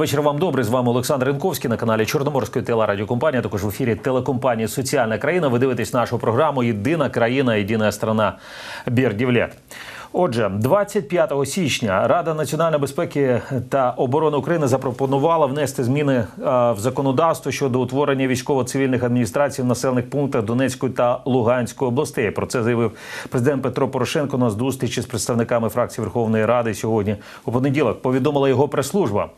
Вечір вам добрий. З вами Олександр Ринковський на каналі Чорноморської телерадіокомпанії. Також в ефірі телекомпанії Соціальна країна. Ви дивитесь нашу програму Єдина країна, єдина страна Бірдівлет. Отже, 25 січня Рада національної безпеки та оборони України запропонувала внести зміни е, в законодавство щодо утворення військово-цивільних адміністрацій в населених пунктах Донецької та Луганської областей. Про це заявив президент Петро Порошенко на зустрічі з представниками фракції Верховної Ради сьогодні у понеділок. Повідомила його прес-служба.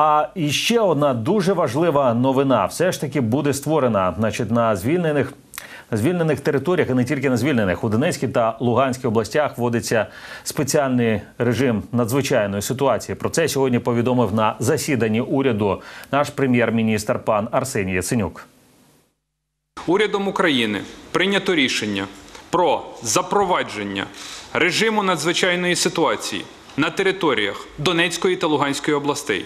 А і ще одна дуже важлива новина: все ж таки буде створена, значить, на звільнених. На звільнених територіях і не тільки на звільнених у Донецькій та Луганській областях вводиться спеціальний режим надзвичайної ситуації. Про це сьогодні повідомив на засіданні уряду наш прем'єр-міністр пан Арсеній Яценюк. Урядом України прийнято рішення про запровадження режиму надзвичайної ситуації на територіях Донецької та Луганської областей.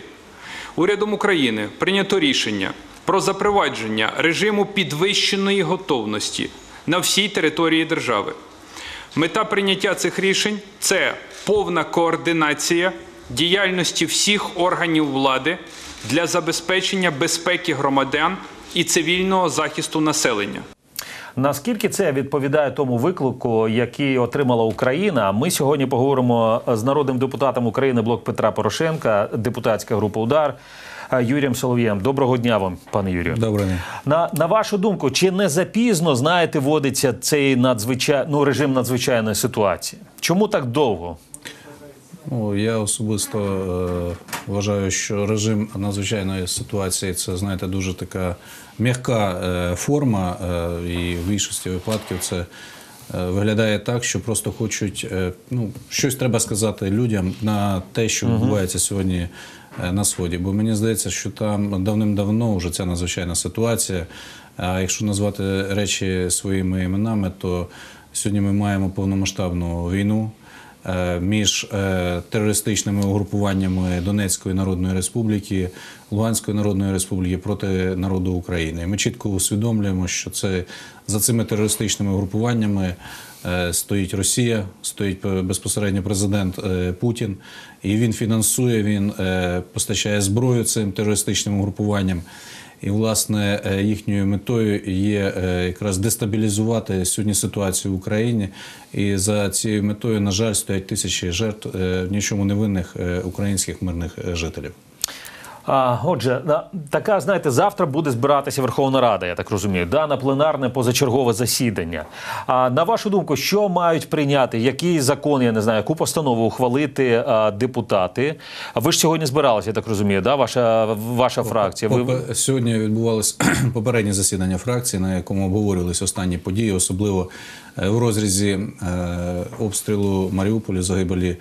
Урядом України прийнято рішення про запровадження режиму підвищеної готовності на всій території держави. Мета прийняття цих рішень це повна координація діяльності всіх органів влади для забезпечення безпеки громадян і цивільного захисту населення. Наскільки це відповідає тому виклику, який отримала Україна? Ми сьогодні поговоримо з народним депутатом України блок Петра Порошенка, депутатська група Удар Юрієм Солов'єм. Доброго дня вам, пане Юрію. Доброго дня. На, на вашу думку, чи не запізно знаєте, вводиться цей надзвичай... ну, режим надзвичайної ситуації? Чому так довго? Ну, я особисто е, вважаю, що режим надзвичайної ситуації це знаєте дуже така м'яка е, форма, е, і в більшості випадків це е, виглядає так, що просто хочуть е, ну, щось треба сказати людям на те, що відбувається сьогодні е, на сході. Бо мені здається, що там давним-давно вже ця надзвичайна ситуація. А якщо назвати речі своїми іменами, то сьогодні ми маємо повномасштабну війну між е, терористичними угрупуваннями Донецької Народної Республіки, Луганської Народної Республіки проти народу України. Ми чітко усвідомлюємо, що це за цими терористичними угрупуваннями е, стоїть Росія, стоїть е, безпосередньо президент е, Путін, і він фінансує, він е, постачає зброю цим терористичним угрупуванням. І, власне, е, їхньою метою є е, якраз дестабілізувати сьогодні ситуацію в Україні. І за цією метою, на жаль, стоять тисячі жертв е, нічому невинних винних українських мирних жителів. А, отже, на, така, знаєте, завтра буде збиратися Верховна Рада, я так розумію, да, на пленарне позачергове засідання. А на вашу думку, що мають прийняти? Який закон, я не знаю, яку постанову ухвалити а, депутати? А ви ж сьогодні збиралися, я так розумію, да, ваша, ваша фракція. Ви, Сьогодні відбувалось попереднє засідання фракції, на якому обговорювалися останні події, особливо е, в розрізі е, обстрілу Маріуполя, загибелі е,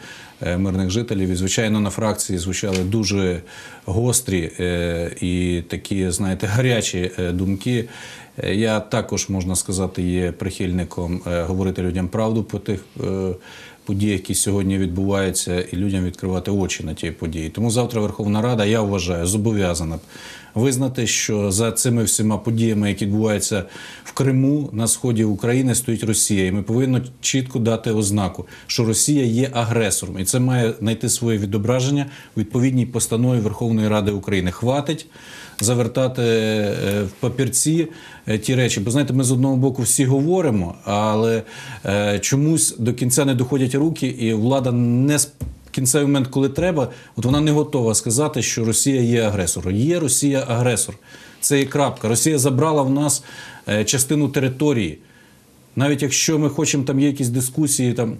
мирних жителів. І, звичайно, на фракції звучали дуже гострі е, і такі, знаєте, гарячі е, думки. Е, Я також, можна сказати, є прихильником е, говорити людям правду по тих е, події, які сьогодні відбуваються, і людям відкривати очі на ті події. Тому завтра Верховна Рада, я вважаю, зобов'язана визнати, що за цими всіма подіями, які відбуваються в Криму на сході України, стоїть Росія, і ми повинні чітко дати ознаку, що Росія є агресором, і це має знайти своє відображення у відповідній постанові Верховної Ради України. Хватить завертати е, в папірці е, ті речі. Бо знаєте, ми з одного боку всі говоримо, але е, чомусь до кінця не доходять руки, і влада не кінцевий момент, коли треба, от вона не готова сказати, що Росія є агресором. Є Росія агресор. Це є крапка. Росія забрала в нас е, частину території. Навіть якщо ми хочемо, там є якісь дискусії, там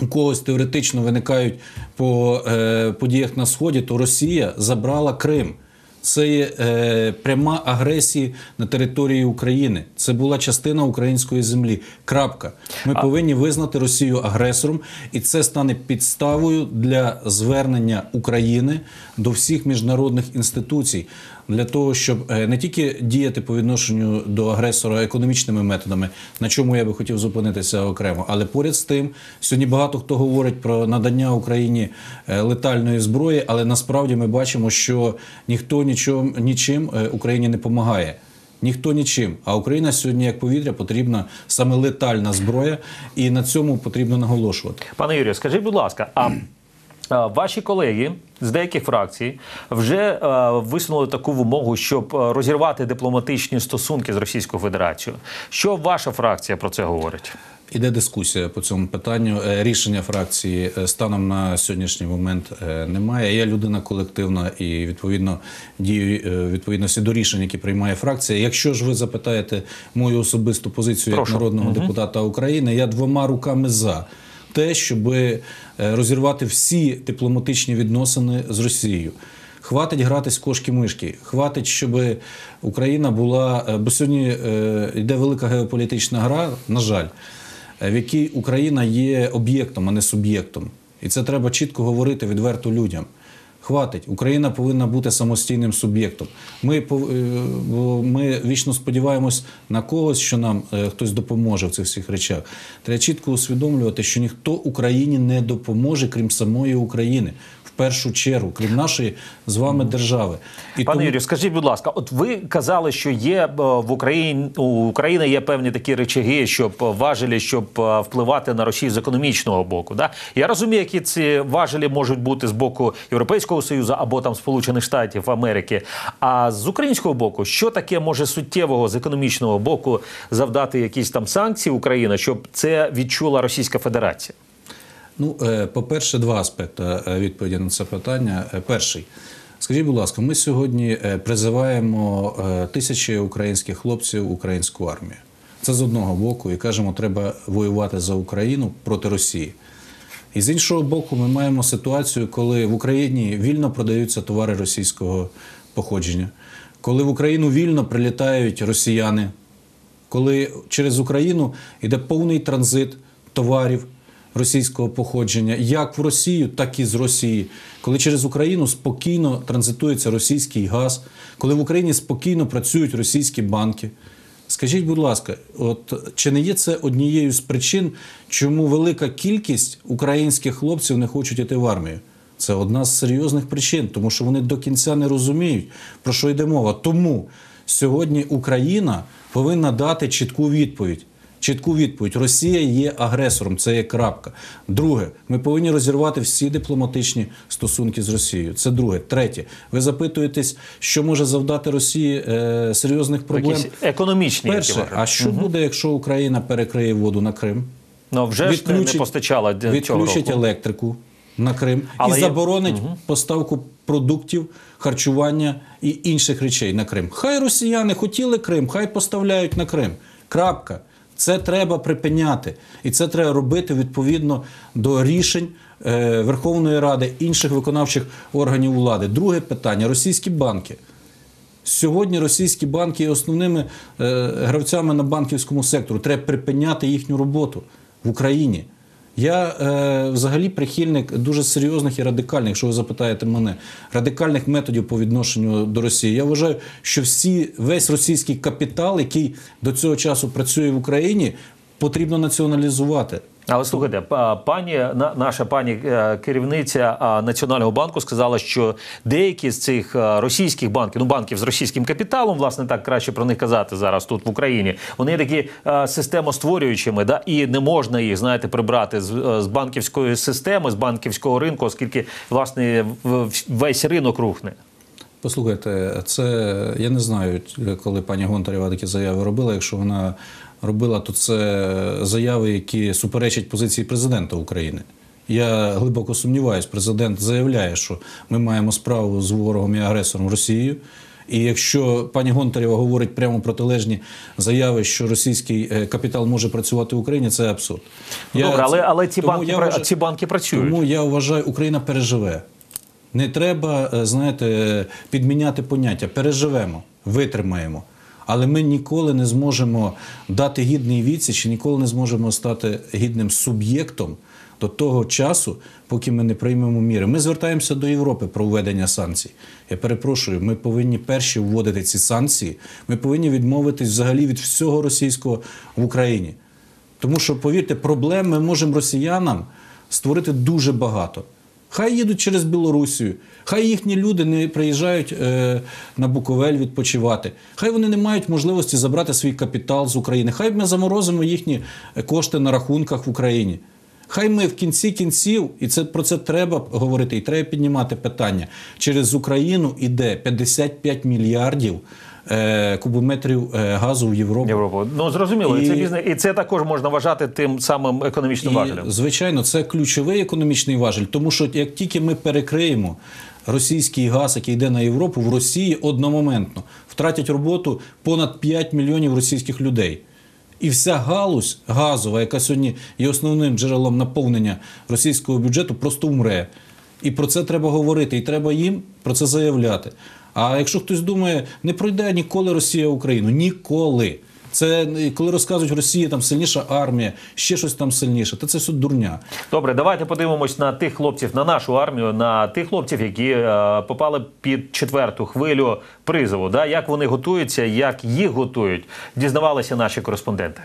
у когось теоретично виникають по е, подіях на сході, то Росія забрала Крим. Це є е, пряма агресія на території України. Це була частина української землі. Крапка. Ми повинні визнати Росію агресором, і це стане підставою для звернення України до всіх міжнародних інституцій для того, щоб е, не тільки діяти по відношенню до агресора економічними методами, на чому я би хотів зупинитися окремо, але поряд з тим, сьогодні багато хто говорить про надання Україні е, летальної зброї, але насправді ми бачимо, що ніхто нічого нічим е, Україні не допомагає. Ніхто нічим. А Україна сьогодні, як повітря, потрібна саме летальна зброя, і на цьому потрібно наголошувати. Пане Юрію, скажіть, будь ласка, а ваші колеги з деяких фракцій вже е, висунули таку вимогу, щоб е, розірвати дипломатичні стосунки з Російською Федерацією. Що ваша фракція про це говорить? Іде дискусія по цьому питанню. Е, Рішення фракції е, станом на сьогоднішній момент е, немає. Я людина колективна і відповідно дію відповідності до рішень, які приймає фракція. Якщо ж ви запитаєте мою особисту позицію Прошу. як народного депутата України, я двома руками за те, щоб розірвати всі дипломатичні відносини з Росією. Хватить гратись кошки-мишки, хватить, щоб Україна була. Бо сьогодні йде велика геополітична гра, на жаль, в якій Україна є об'єктом, а не суб'єктом. І це треба чітко говорити відверто людям. Хватить, Україна повинна бути самостійним суб'єктом. Ми, е, ми вічно сподіваємось на когось, що нам е, хтось допоможе в цих всіх речах. Треба чітко усвідомлювати, що ніхто Україні не допоможе, крім самої України. Першу чергу, крім нашої з вами держави. І Пане тому- Юрію, скажіть, будь ласка, от ви казали, що є е, в Україні у України є певні такі речаги, щоб е, важелі, щоб е, впливати на Росію з економічного боку. Да? Я розумію, які ці важелі можуть бути з боку Європейського союзу або там Сполучених Штатів Америки. А з українського боку, що таке може суттєвого з економічного боку завдати якісь там санкції Україна, щоб це відчула Російська Федерація? Ну, е, по-перше, два аспекти е, відповіді на це питання. Е, Перший. Скажіть, будь ласка, ми сьогодні призиваємо тисячі українських хлопців в українську армію. Це з одного боку, і кажемо, треба воювати за Україну проти Росії. І з іншого боку, ми маємо ситуацію, коли в Україні вільно продаються товари російського походження, коли в Україну вільно прилітають росіяни, коли через Україну йде повний транзит товарів російського походження, як в Росію, так і з Росії, коли через Україну спокійно транзитується російський газ, коли в Україні спокійно працюють російські банки. Скажіть, будь ласка, от чи не є це однією з причин, чому велика кількість українських хлопців не хочуть іти в армію? Це одна з серйозних причин, тому що вони до кінця не розуміють, про що йде мова. Тому сьогодні Україна повинна дати чітку відповідь. Чітку відповідь: Росія є агресором, це є крапка. Друге, ми повинні розірвати всі дипломатичні стосунки з Росією. Це друге. Третє, ви запитуєтесь, що може завдати Росії е, серйозних проблем. Якісь економічні Перше, а що буде, якщо Україна перекриє воду на Крим? Ну вже ж не, постачала цього відключить року. електрику на Крим Але і є- заборонить поставку продуктів, харчування і інших речей на Крим. Хай росіяни хотіли Крим, хай поставляють на Крим. Крапка. Це треба припиняти, і це треба робити відповідно до рішень е, Верховної Ради інших виконавчих органів влади. Друге питання: російські банки. Сьогодні російські банки є основними е, гравцями на банківському сектору. Треба припиняти їхню роботу в Україні. Я е, взагалі прихильник дуже серйозних і радикальних, якщо ви запитаєте мене, радикальних методів по відношенню до Росії. Я вважаю, що всі, весь російський капітал, який до цього часу працює в Україні, потрібно націоналізувати. Але слухайте, пані на- наша пані е, керівниця Національного банку сказала, що деякі з цих е, російських банків, ну банків з російським капіталом, власне, так краще про них казати зараз тут в Україні. Вони такі е, системостворюючими, да, і не можна їх, знаєте, прибрати з, з банківської системи, з банківського ринку, оскільки власне весь ринок рухне. Послухайте, це я не знаю, коли пані Гонтарєва такі заяви робила. Якщо вона робила, то це заяви, які суперечать позиції президента України. Я глибоко сумніваюся, президент заявляє, що ми маємо справу з ворогом і агресором Росією. І якщо пані Гонтарєва говорить прямо протилежні заяви, що російський е, капітал може працювати в Україні, це абсурд. Я- Добре, але, але ці, банки, я вважаю- ці банки працюють. тому я вважаю, Україна переживе. Не треба, е, знаєте, підміняти поняття. Переживемо, витримаємо. Але ми ніколи не зможемо дати гідний відсіч, ніколи не зможемо стати гідним суб'єктом до того часу, поки ми не приймемо міри. Ми звертаємося до Європи про введення санкцій. Я перепрошую, ми повинні перші вводити ці санкції. Ми повинні відмовитись взагалі від всього російського в Україні. Тому що, повірте, проблем ми можемо росіянам створити дуже багато. Хай їдуть через Білорусію, хай їхні люди не приїжджають е, на Буковель відпочивати, хай вони не мають можливості забрати свій капітал з України, хай ми заморозимо їхні е, кошти на рахунках в Україні. Хай ми в кінці кінців, і це про це треба говорити, і треба піднімати питання. Через Україну іде 55 мільярдів кубометрів е, газу в Європу. Європу. Ну зрозуміло, і... І- це бізнес, і це також можна вважати тим самим економічним І, важелем. звичайно, це ключовий економічний важель, тому що як тільки ми перекриємо російський газ, який йде на Європу, в Росії одномоментно втратять роботу понад 5 мільйонів російських людей. І вся галузь газова, яка сьогодні є основним джерелом наповнення російського бюджету, просто умре. І про це треба говорити, і треба їм про це заявляти. А якщо хтось думає, не пройде ніколи Росія Україну, ніколи. Це коли розказують Росія там сильніша армія, ще щось там сильніше, то це все дурня. Добре, давайте подивимось на тих хлопців, на нашу армію, на тих хлопців, які е, попали під четверту хвилю призову. Да? Як вони готуються, як їх готують, дізнавалися наші кореспонденти.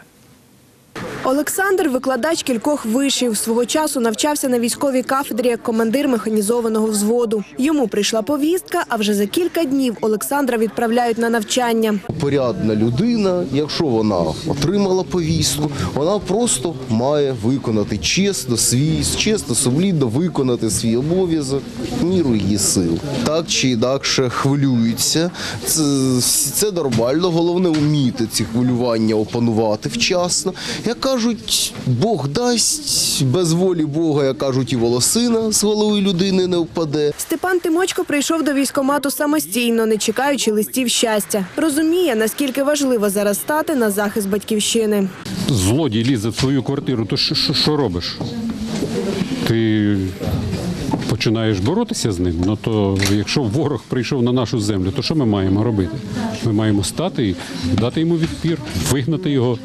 Олександр, викладач кількох вишів, свого часу навчався на військовій кафедрі як командир механізованого взводу. Йому прийшла повістка, а вже за кілька днів Олександра відправляють на навчання. порядна людина, якщо вона отримала повістку, вона просто має виконати чесно свій, чесно, сумлінно виконати свій обов'язок міру її сил. Так чи інакше хвилюються. Це, це нормально. Головне вміти ці хвилювання опанувати вчасно. Як кажуть, Бог дасть без волі Бога, як кажуть, і волосина з голови людини не впаде. Степан Тимочко прийшов до військомату самостійно, не чекаючи листів щастя. Розуміє, наскільки важливо зараз стати на захист батьківщини. злодій лізе в свою квартиру, то що, що, що робиш? Ти починаєш боротися з ним. Ну то якщо ворог прийшов на нашу землю, то що ми маємо робити? Ми маємо стати і дати йому відпір, вигнати його.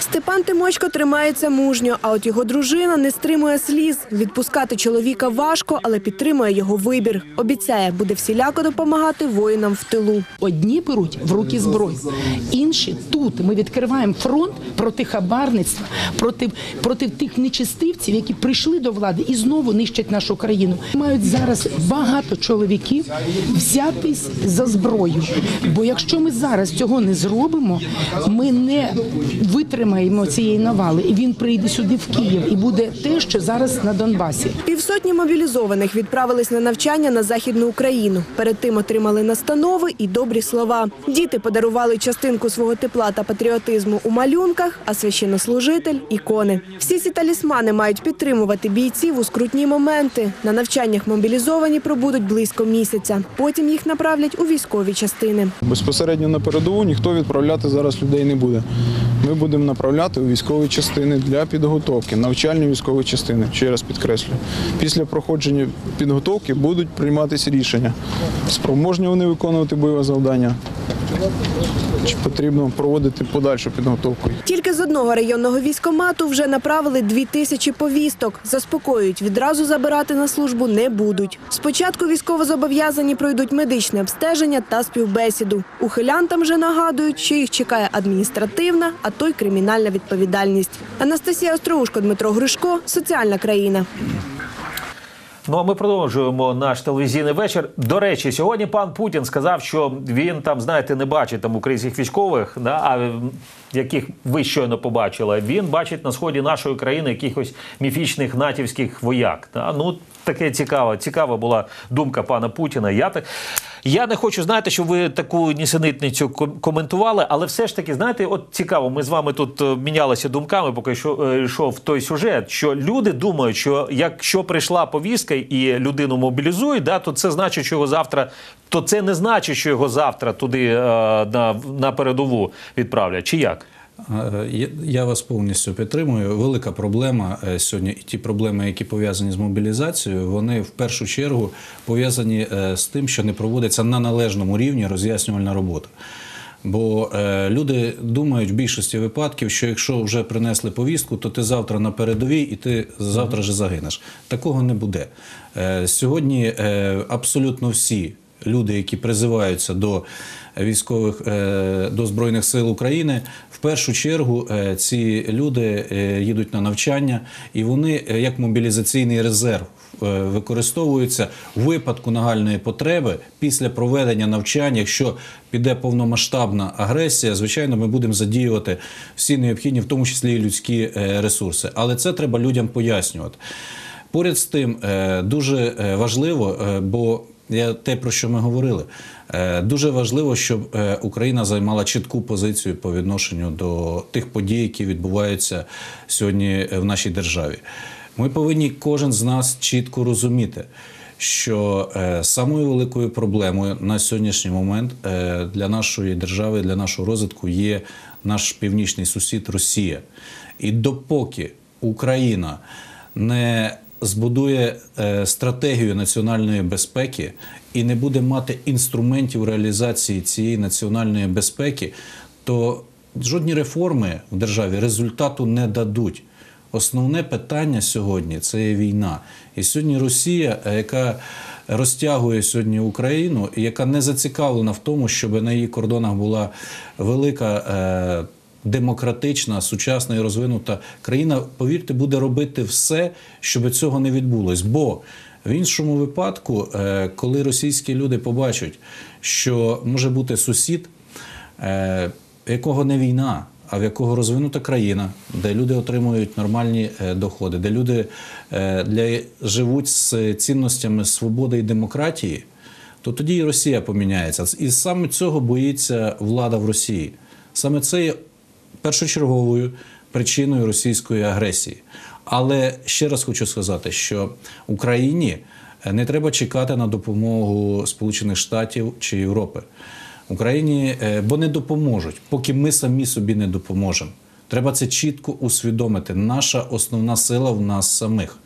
Степан Тимочко тримається мужньо, а от його дружина не стримує сліз. Відпускати чоловіка важко, але підтримує його вибір. Обіцяє, буде всіляко допомагати воїнам в тилу. Одні беруть в руки зброю, інші тут. Ми відкриваємо фронт проти хабарництва, проти, проти тих нечистивців, які прийшли до влади і знову нищать нашу країну. Мають зараз багато чоловіків взятись за зброю. Бо якщо ми зараз цього не зробимо, ми не витримаємо цієї навали, і він прийде сюди в Київ, і буде те, що зараз на Донбасі. Півсотні мобілізованих відправились на навчання на західну Україну. Перед тим отримали настанови і добрі слова. Діти подарували частинку свого тепла та патріотизму у малюнках, а священнослужитель ікони. Всі ці талісмани мають підтримувати бійців у скрутні моменти. На навчаннях мобілізовані пробудуть близько місяця. Потім їх направлять у військові частини. Безпосередньо на передову ніхто відправляти зараз людей не буде. Ми будемо направляти у військові частини для підготовки, навчальні військові частини. Ще раз підкреслю. Після проходження підготовки будуть прийматися рішення. Спроможні вони виконувати бойове завдання. Чи потрібно проводити подальшу підготовку? Тільки з одного районного військомату вже направили дві тисячі повісток. Заспокоюють, відразу забирати на службу не будуть. Спочатку військовозобов'язані пройдуть медичне обстеження та співбесіду. Ухилянтам же нагадують, що їх чекає адміністративна, а то й кримінальна відповідальність. Анастасія Остроушко, Дмитро Гришко, соціальна країна. Ну а ми продовжуємо наш телевізійний вечір. До речі, сьогодні пан Путін сказав, що він там, знаєте, не бачить там українських військових, да, а яких ви щойно побачили. Він бачить на сході нашої країни якихось міфічних натівських вояк. Да. Ну таке цікаво. Цікава була думка пана Путіна. Я так. Я не хочу знаєте, щоб ви таку нісенітницю коментували, але все ж таки, знаєте, от цікаво, ми з вами тут е, мінялися думками, поки що е, йшов той сюжет, що люди думають, що якщо прийшла повістка і людину мобілізують, да, то це значить, що його завтра, то це не значить, що його завтра туди е, на, на передову відправлять. Чи як? Е, я- вас повністю підтримую. Велика проблема е, сьогодні, і ті проблеми, які пов'язані з мобілізацією, вони в першу чергу пов'язані е, з тим, що не проводиться на належному рівні роз'яснювальна робота. Бо е, люди думають в більшості випадків, що якщо вже принесли повістку, то ти завтра на передовій і ти завтра же загинеш. Такого не буде. Е, сьогодні е, абсолютно всі люди, які призиваються до військових е, до збройних сил України, в першу чергу е, ці люди е, їдуть на навчання, і вони як мобілізаційний резерв використовуються в випадку нагальної потреби після проведення навчань. Якщо піде повномасштабна агресія, звичайно, ми будемо задіювати всі необхідні, в тому числі і людські ресурси. Але це треба людям пояснювати. Поряд з тим, дуже важливо, бо я те, про що ми говорили, е, дуже важливо, щоб е, Україна займала чітку позицію по відношенню до тих подій, які відбуваються сьогодні в нашій державі. Ми повинні кожен з нас чітко розуміти, що е, самою великою проблемою на сьогоднішній момент е, для нашої держави, для нашого розвитку є наш північний сусід Росія. І допоки Україна не збудує е, стратегію національної безпеки і не буде мати інструментів реалізації цієї національної безпеки, то жодні реформи в державі результату не дадуть. Основне питання сьогодні це є війна. І сьогодні Росія, е, яка розтягує сьогодні Україну, яка не зацікавлена в тому, щоб на її кордонах була велика. Демократична, сучасна і розвинута країна, повірте, буде робити все, щоб цього не відбулось. Бо в іншому випадку, е, коли російські люди побачать, що може бути сусід, е, якого не війна, а в якого розвинута країна, де люди отримують нормальні е, доходи, де люди для, живуть з цінностями свободи і демократії, то тоді і Росія поміняється. І саме цього боїться влада в Росії. Саме це є першочерговою причиною російської агресії. Але ще раз хочу сказати, що Україні не треба чекати на допомогу Сполучених Штатів чи Європи. Україні, е, бо не допоможуть, поки ми самі собі не допоможемо. Треба це чітко усвідомити. Наша основна сила в нас самих.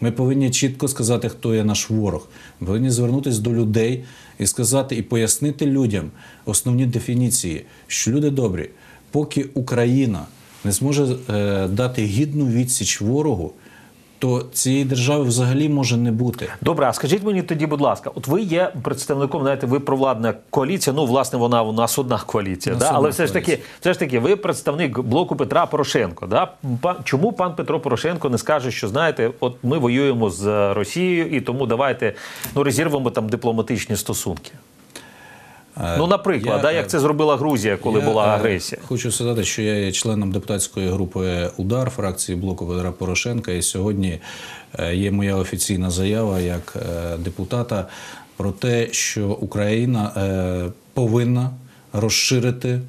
Ми повинні чітко сказати, хто є наш ворог. Ми повинні звернутися до людей і сказати, і пояснити людям основні дефініції, що люди добрі, поки Україна не зможе е, дати гідну відсіч ворогу, то цієї держави взагалі може не бути. Добре, а скажіть мені тоді, будь ласка, от ви є представником, знаєте, ви провладна коаліція. Ну, власне, вона у нас одна коаліція, да? але все ж таки, все ж таки, ви представник блоку Петра Порошенко. Да? Чому пан Петро Порошенко не скаже, що знаєте, от ми воюємо з Росією, і тому давайте ну розірвемо там дипломатичні стосунки? Ну, наприклад, я, да, як е, це зробила Грузія, коли Я, була е, агресія. Хочу сказати, що я є членом депутатської групи Удар фракції блоку Петра Порошенка. І сьогодні е, є моя офіційна заява як е, депутата про те, що Україна е, повинна розширити е,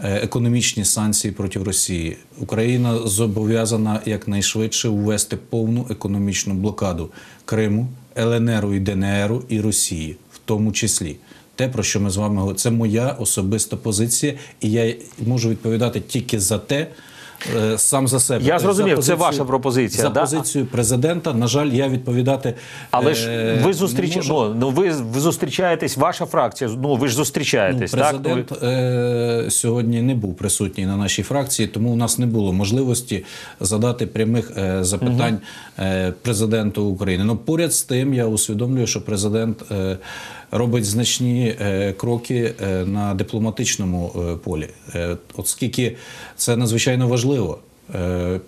економічні санкції проти Росії. Україна зобов'язана якнайшвидше ввести повну економічну блокаду Криму, ЛНРу і ДНРу і Росії, в тому числі. Те, про що ми з вами говоримо, це моя особиста позиція, і я можу відповідати тільки за те, е, сам за себе. Я Тобто зрозумів, за це ваша пропозиція, За да? позицію президента, на жаль, я відповідати. Але е, ж ви зустріч... ну, ну, ви, ви зустрічаєтесь, ваша фракція, ну ви ж зустрічаєтесь. Ну, президент е, сьогодні не був присутній на нашій фракції, тому у нас не було можливості задати прямих е, запитань е, президенту України. Ну поряд з тим, я усвідомлюю, що президент е, робить значні е, кроки е, на дипломатичному е, полі, оскільки це надзвичайно важливо.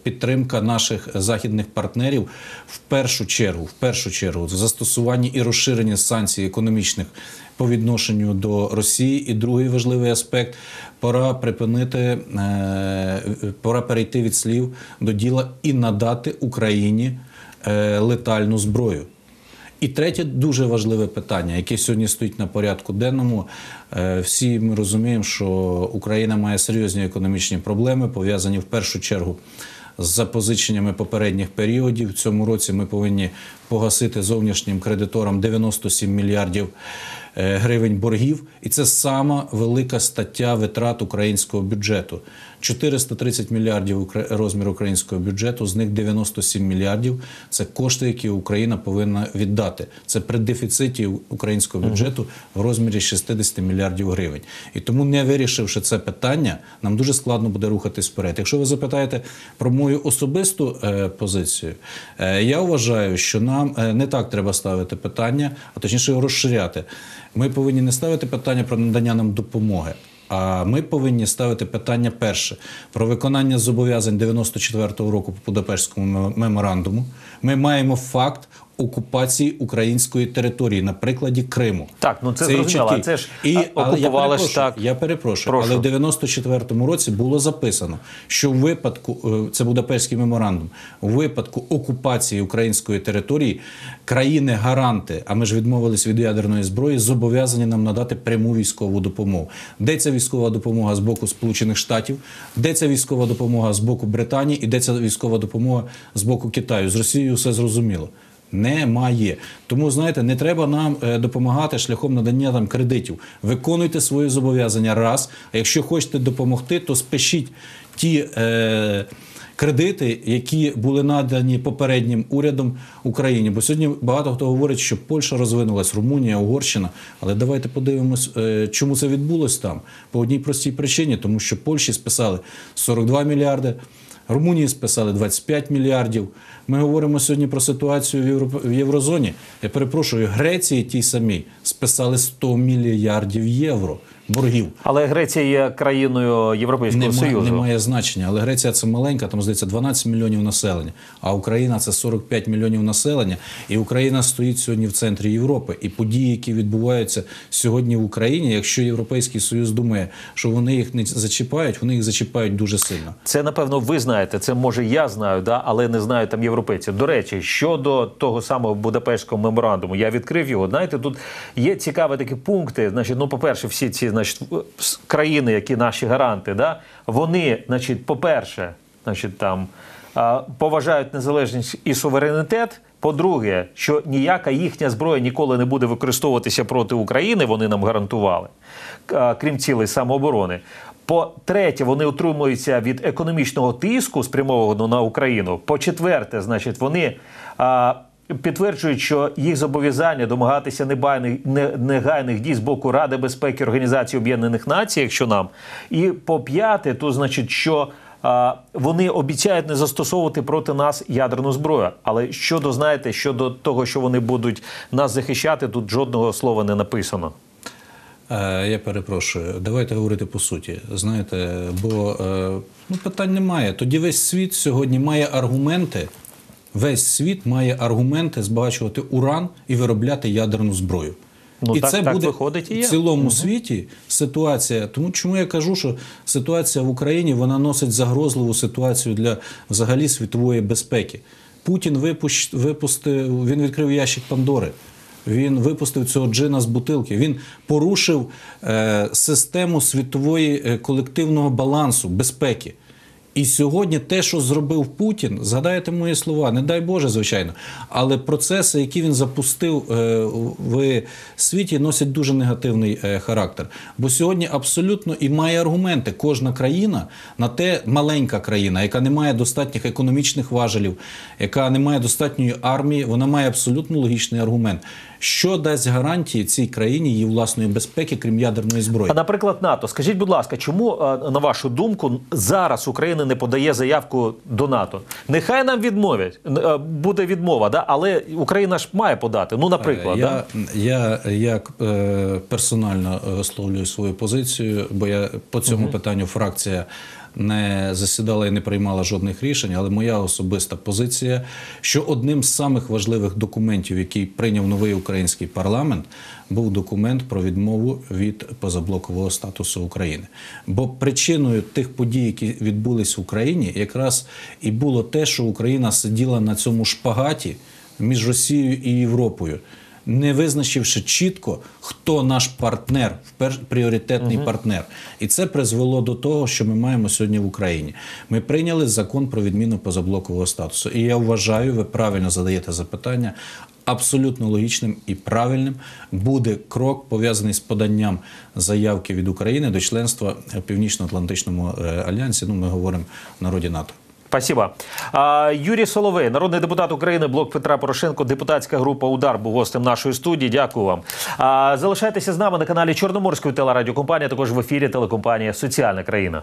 Підтримка наших західних партнерів в першу чергу, в першу чергу, в застосуванні і розширенні санкцій економічних по відношенню до Росії. І другий важливий аспект пора припинити, пора перейти від слів до діла і надати Україні летальну зброю. І третє дуже важливе питання, яке сьогодні стоїть на порядку денному. Е, Всі ми розуміємо, що Україна має серйозні економічні проблеми, пов'язані в першу чергу з запозиченнями попередніх періодів. В цьому році ми повинні погасити зовнішнім кредиторам 97 мільярдів е, гривень боргів, і це сама велика стаття витрат українського бюджету. 430 мільярдів розмір українського бюджету, з них 97 мільярдів це кошти, які Україна повинна віддати. Це при дефіциті українського бюджету в розмірі 60 мільярдів гривень. І тому, не вирішивши це питання, нам дуже складно буде рухатись вперед. Якщо ви запитаєте про мою особисту е, позицію, е, я вважаю, що нам е, не так треба ставити питання, а точніше його розширяти. Ми повинні не ставити питання про надання нам допомоги. А ми повинні ставити питання перше про виконання зобов'язань 94-го року по Будапештському меморандуму. Ми маємо факт окупації української території на прикладі Криму. Так, ну це є зрозуміло, а це ж, і окупували ж перепрошую, так. Я перепрошую, Прошу. але в 94-му році було записано, що в випадку е, це Будапештський меморандум, у випадку окупації української території країни-гаранти, а ми ж відмовились від ядерної зброї, зобов'язані нам надати пряму військову допомогу. Де ця військова допомога з боку Сполучених Штатів, де ця військова допомога з боку Британії і де ця військова допомога з боку Китаю? З Росією все зрозуміло. Немає. Тому знаєте, не треба нам е, допомагати шляхом надання там кредитів. Виконуйте свої зобов'язання раз. А якщо хочете допомогти, то спишіть ті е, кредити, які були надані попереднім урядом Україні. Бо сьогодні багато хто говорить, що Польща розвинулась, Румунія, Угорщина. Але давайте подивимось, е, чому це відбулось там. По одній простій причині, тому що Польщі списали 42 мільярди. Румунії списали 25 мільярдів. Ми говоримо сьогодні про ситуацію в, Євро... в Єврозоні. Я перепрошую, Греції тій самій списали 100 мільярдів євро боргів. Але Греція є країною Європейського Немає, Союзу. немає значення, але Греція це маленька, там здається 12 мільйонів населення, а Україна це 45 мільйонів населення. І Україна стоїть сьогодні в центрі Європи. І події, які відбуваються сьогодні в Україні, якщо Європейський Союз думає, що вони їх не зачіпають, вони їх зачіпають дуже сильно. Це напевно ви знаєте. Це може я знаю, да, але не знаю там європейці. До речі, щодо того самого Будапештського меморандуму, я відкрив його. Знаєте, тут є цікаві такі пункти. Значить, ну, по-перше, всі ці значить, країни, які наші гаранти, да, вони, значить, по-перше, значить, там поважають незалежність і суверенітет. По-друге, що ніяка їхня зброя ніколи не буде використовуватися проти України, вони нам гарантували, крім цілей самооборони. По-третє, вони утримуються від економічного тиску, спрямованого на Україну. По-четверте, значить, вони підтверджують, що їх зобов'язання домагатися небайних- не- негайних дій з боку Ради безпеки Організації Об'єднаних Націй, якщо нам. І по-п'яте, то значить, що вони обіцяють не застосовувати проти нас ядерну зброю. Але щодо знаєте, щодо того, що вони будуть нас захищати, тут жодного слова не написано. Е, Я перепрошую, давайте говорити по суті. Знаєте, бо е, ну, питань немає. Тоді весь світ сьогодні має аргументи. Весь світ має аргументи збагачувати уран і виробляти ядерну зброю. Ну, і так- це так буде виходить і є. в цілому світі ситуація. Тому чому я кажу, що ситуація в Україні вона носить загрозливу ситуацію для взагалі світової безпеки. Путін випущ, випустив, він відкрив ящик Пандори. Він випустив цього джина з бутилки. Він порушив е, систему світової е, колективного балансу безпеки. І сьогодні те, що зробив Путін, згадаєте мої слова, не дай Боже, звичайно, але процеси, які він запустив е, в світі, носять дуже негативний е, характер. Бо сьогодні абсолютно і має аргументи кожна країна на те, маленька країна, яка не має достатніх економічних важелів, яка не має достатньої армії, вона має абсолютно логічний аргумент. Що дасть гарантії цій країні її власної безпеки, крім ядерної зброї? А наприклад, НАТО, скажіть, будь ласка, чому е, на вашу думку зараз Україна не подає заявку до НАТО? Нехай нам відмовять, е, буде відмова, да? але Україна ж має подати. Ну, наприклад, да? Я, я як е, персонально висловлюю свою позицію, бо я по цьому питанню фракція не засідала і не приймала жодних рішень, але моя особиста позиція, що одним з самих важливих документів, який прийняв новий український парламент, був документ про відмову від позаблокового статусу України. Бо причиною тих подій, які відбулись в Україні, якраз і було те, що Україна сиділа на цьому шпагаті між Росією і Європою. Не визначивши чітко, хто наш партнер, пріоритетний партнер, і це призвело до того, що ми маємо сьогодні в Україні. Ми прийняли закон про відміну позаблокового статусу. І я вважаю, ви правильно задаєте запитання. Абсолютно логічним і правильним буде крок пов'язаний з поданням заявки від України до членства в Північно-Атлантичному е, альянсі. Ну, ми говоримо в народі НАТО. Спасибо. Юрій Соловей, народний депутат України, блок Петра Порошенко, депутатська група Удар був гостем нашої студії. Дякую вам. Залишайтеся з нами на каналі Чорноморської телерадіокомпанії, також в ефірі телекомпанія Соціальна країна.